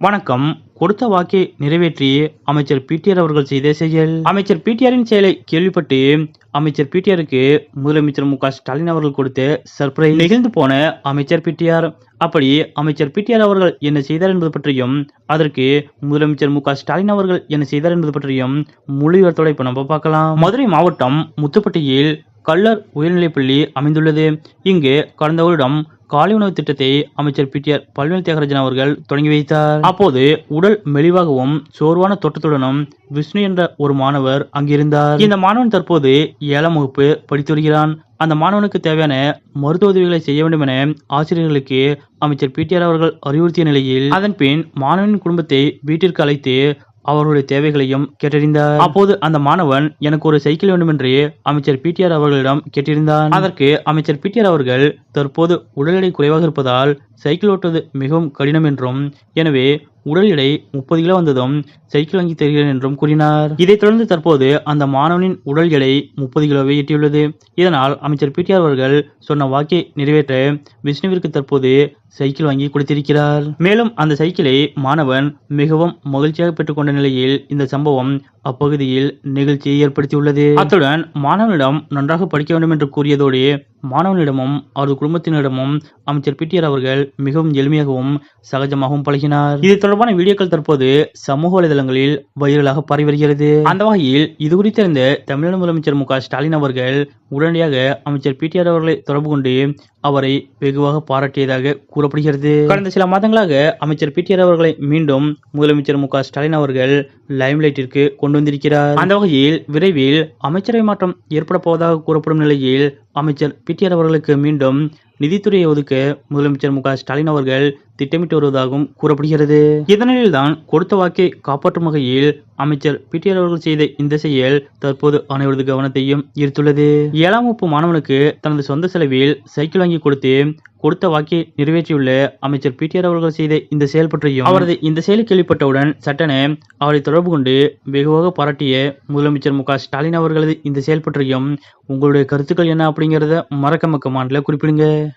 வணக்கம். கொடுத்த வாக்கை நிறைவேற்றி அமைச்சர் பிடிஆர் அவர்கள் செய்த செயல். அமைச்சர் பிடிஆரின் செயலை கேள்விப்பட்டு அமைச்சர் பிடிஆருக்கு முதலமைச்சர் மு. ஸ்டாலின் அவர்கள் கொடுத்த சர்ப்ரைஸ் நிகழ்ந்து போன அமைச்சர் பிடிஆர் அப்படி அமைச்சர் பிடிஆர் அவர்கள் என்ன செய்தார் என்பது பற்றியும் அதற்கு முதலமைச்சர் மு. ஸ்டாலின் அவர்கள் என்ன செய்தார் என்பது பற்றியும் முழு விவரத்தோட இப்ப நம்ம பார்க்கலாம். மதுரை மாவட்டம் முத்துப்பட்டியில் கல்லர் உயர்நிலைப்பள்ளி அமைந்துள்ளது. இங்கு கடந்த வருடம் காலை உணவு திட்டத்தை அமைச்சர் பிடிஆர் பல்வேல் தியாகராஜன் அவர்கள் தொடங்கி வைத்தார். அப்போது உடல் மெலிவாகவும் சோர்வான தோட்டத்துடனும் விஷ்ணு என்ற ஒரு மாணவர் அங்கிருந்தார். இந்த மாணவன் தற்போது ஏழாம் வகுப்பு படித்து வருகிறான். அந்த மாணவனுக்கு தேவையான மருத்துவ உதவிகளை செய்ய வேண்டும் என ஆசிரியர்களுக்கு அமைச்சர் பிடிஆர் அவர்கள் அறிவுறுத்திய நிலையில் அதன் பின் மாணவனின் குடும்பத்தை வீட்டிற்கு அழைத்து அவர்களுடைய தேவைகளையும் கேட்டறிந்தார். அப்போது அந்த மாணவன் எனக்கு ஒரு சைக்கிள் வேண்டும் அமைச்சர் பிடிஆர் அவர்களிடம் கேட்டிருந்தான் அதற்கு அமைச்சர் பிடிஆர் அவர்கள் தற்போது உடல் எடை குறைவாக இருப்பதால் சைக்கிள் ஓட்டுவது மிகவும் கடினம் என்றும் எனவே உடல் எடை முப்பது கிலோ வந்ததும் சைக்கிள் வாங்கி தருகிறேன் என்றும் கூறினார். இதைத் தொடர்ந்து தற்போது அந்த மாணவனின் உடல் எடை முப்பது கிலோவை எட்டியுள்ளது. இதனால் அமைச்சர் பிடிஆர் அவர்கள் சொன்ன வாக்கை நிறைவேற்ற விஷ்ணுவிற்கு தற்போது சைக்கிள் வாங்கி கொடுத்திருக்கிறார். மேலும் அந்த சைக்கிளை மாணவன் மிகவும் மகிழ்ச்சியாக பெற்றுக்கொண்ட நிலையில் இந்த சம்பவம் அப்பகுதியில் நிகழ்ச்சியை ஏற்படுத்தியுள்ளது. அத்துடன் மாணவனிடம் நன்றாக படிக்க வேண்டும் என்று கூறியதோடு மாணவனிடமும் அவரது குடும்பத்தினரிடமும் அமைச்சர் பிடிஆர் அவர்கள் மிகவும் எளிமையாகவும் சகஜமாகவும் பழகினார். இதை தொடர்பான வீடியோக்கள் தற்போது சமூக வலைதளங்களில் வைரலாக பரவி வருகிறது. அந்த வகையில் இது குறித்து தமிழக முதலமைச்சர் மு ஸ்டாலின் அவர்கள் உடனடியாக அமைச்சர் பிடிஆர் அவர்களை தொடர்பு கொண்டு அவரை வெகுவாக பாராட்டியதாக கூறப்படுகிறது. கடந்த சில மாதங்களாக அமைச்சர் பிடிஆர் அவர்களை மீண்டும் முதலமைச்சர் மு ஸ்டாலின் அவர்கள் லைம்லைட்டிற்கு கொண்டு வந்திருக்கிறார். அந்த வகையில் விரைவில் அமைச்சரவை மாற்றம் ஏற்பட போவதாக கூறப்படும் நிலையில் அமைச்சர் பிடிஆர் அவர்களுக்கு மீண்டும் நிதித்துறையை ஒதுக்க முதலமைச்சர் மு ஸ்டாலின் அவர்கள் திட்டமிட்டு வருவதாகவும் கூறப்படுகிறது. இதனால்தான் கொடுத்த வாக்கை காப்பாற்றும் வகையில் அமைச்சர் பிடிஆர் அவர்கள் செய்த இந்த செயல் தற்போது அனைவரது கவனத்தையும் ஈர்த்துள்ளது. ஏழாம் வகுப்பு மாணவனுக்கு தனது சொந்த செலவில் சைக்கிள் வாங்கி கொடுத்து கொடுத்த வாக்கை நிறைவேற்றியுள்ள அமைச்சர் பிடிஆர் அவர்கள் செய்த இந்த செயல் பற்றியும் அவரது இந்த செயலை கேள்விப்பட்டவுடன் சட்டென அவரை தொடர்பு கொண்டு வெகுவாக பாராட்டிய முதலமைச்சர் மு. ஸ்டாலின் அவர்களது இந்த செயல் பற்றியும் உங்களுடைய கருத்துக்கள் என்ன அப்படிங்கறத மறக்காம கமாண்ட்ல குறிப்பிடுங்க.